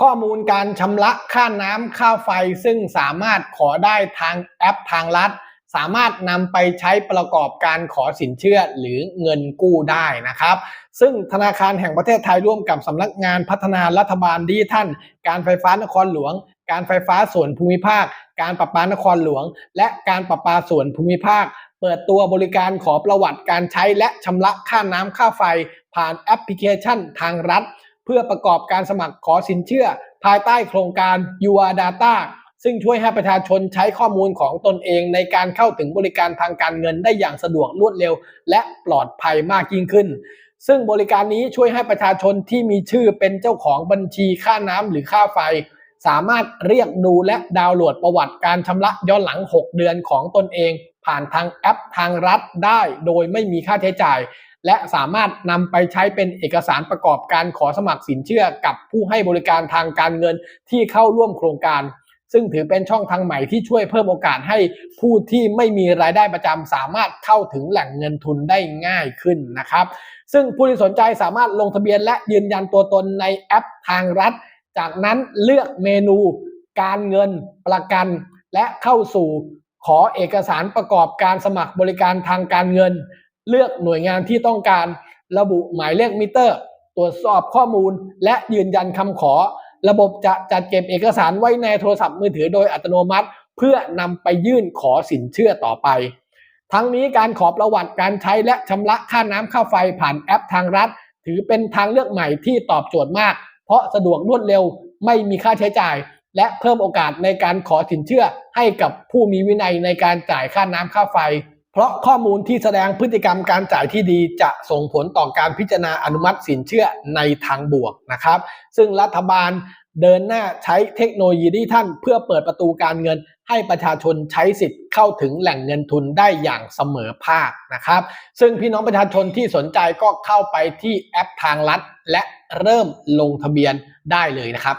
ข้อมูลการชำระค่าน้ำค่าไฟซึ่งสามารถขอได้ทางแอปทางรัฐ สามารถนำไปใช้ประกอบการขอสินเชื่อหรือเงินกู้ได้นะครับ ซึ่งธนาคารแห่งประเทศไทยร่วมกับสำนักงานพัฒนารัฐบาลดิจิทัลการไฟฟ้านครหลวง การไฟฟ้าส่วนภูมิภาค การประปานครหลวง และการประปาส่วนภูมิภาค เปิดตัวบริการขอประวัติการใช้และชำระค่าน้ำค่าไฟ ผ่านแอปพลิเคชันทางรัฐ เพื่อประกอบการสมัครขอสินเชื่อ ภายใต้โครงการ UR Data ซึ่งช่วยให้ประชาชนใช้ข้อมูลของตนเองในการเข้าถึงบริการทางการเงินได้อย่างสะดวกรวดเร็ว และปลอดภัยมากยิ่งขึ้น ซึ่งบริการนี้ช่วยให้ประชาชนที่มีชื่อเป็นเจ้าของบัญชีค่าน้ำหรือค่าไฟ สามารถเรียกดูและดาวน์โหลดประวัติการชำระย้อนหลัง 6 เดือนของตนเอง ผ่านทางแอปทางรัฐได้ โดยไม่มีค่าใช้จ่าย และสามารถนำไปใช้เป็นเอกสารประกอบการขอสมัครสินเชื่อกับผู้ให้บริการทางการเงินที่เข้าร่วมโครงการ ซึ่งถือเป็นช่องทางใหม่ที่ช่วยเพิ่มโอกาสให้ผู้ที่ไม่มีรายได้ประจำสามารถเข้าถึงแหล่งเงินทุนได้ง่ายขึ้นนะครับ ซึ่งผู้ที่สนใจสามารถลงทะเบียนและยืนยันตัวตนในแอปทางรัฐ จากนั้นเลือกเมนูการเงินประกันและเข้าสู่ขอเอกสารประกอบการสมัครบริการทางการเงิน เลือกหน่วยงานที่ต้องการระบุหมายเลขมิเตอร์ ตรวจสอบข้อมูล และยืนยันคำขอ ระบบจะจัดเก็บเอกสารไว้ในโทรศัพท์มือถือโดยอัตโนมัติ เพื่อนำไปยื่นขอสินเชื่อต่อไป ทั้งนี้การขอประวัติการใช้และชำระค่าน้ำค่าไฟผ่านแอปทางรัฐ ถือเป็นทางเลือกใหม่ที่ตอบโจทย์มาก เพราะสะดวกรวดเร็วไม่มีค่าใช้จ่าย และเพิ่มโอกาสในการขอสินเชื่อให้กับผู้มีวินัยในการจ่ายค่าน้ำค่าไฟ เพราะข้อมูลที่แสดงพฤติกรรมการจ่ายที่ดีจะส่งผลต่อการพิจารณาอนุมัติสินเชื่อในทางบวกนะครับ ซึ่งรัฐบาลเดินหน้าใช้เทคโนโลยีดิจิทัลเพื่อเปิดประตูการเงิน ให้ประชาชนใช้สิทธิ์เข้าถึงแหล่งเงินทุนได้อย่างเสมอภาคนะครับ ซึ่งพี่น้องประชาชนที่สนใจก็เข้าไปที่แอปทางรัฐ และเริ่มลงทะเบียนได้เลยนะครับ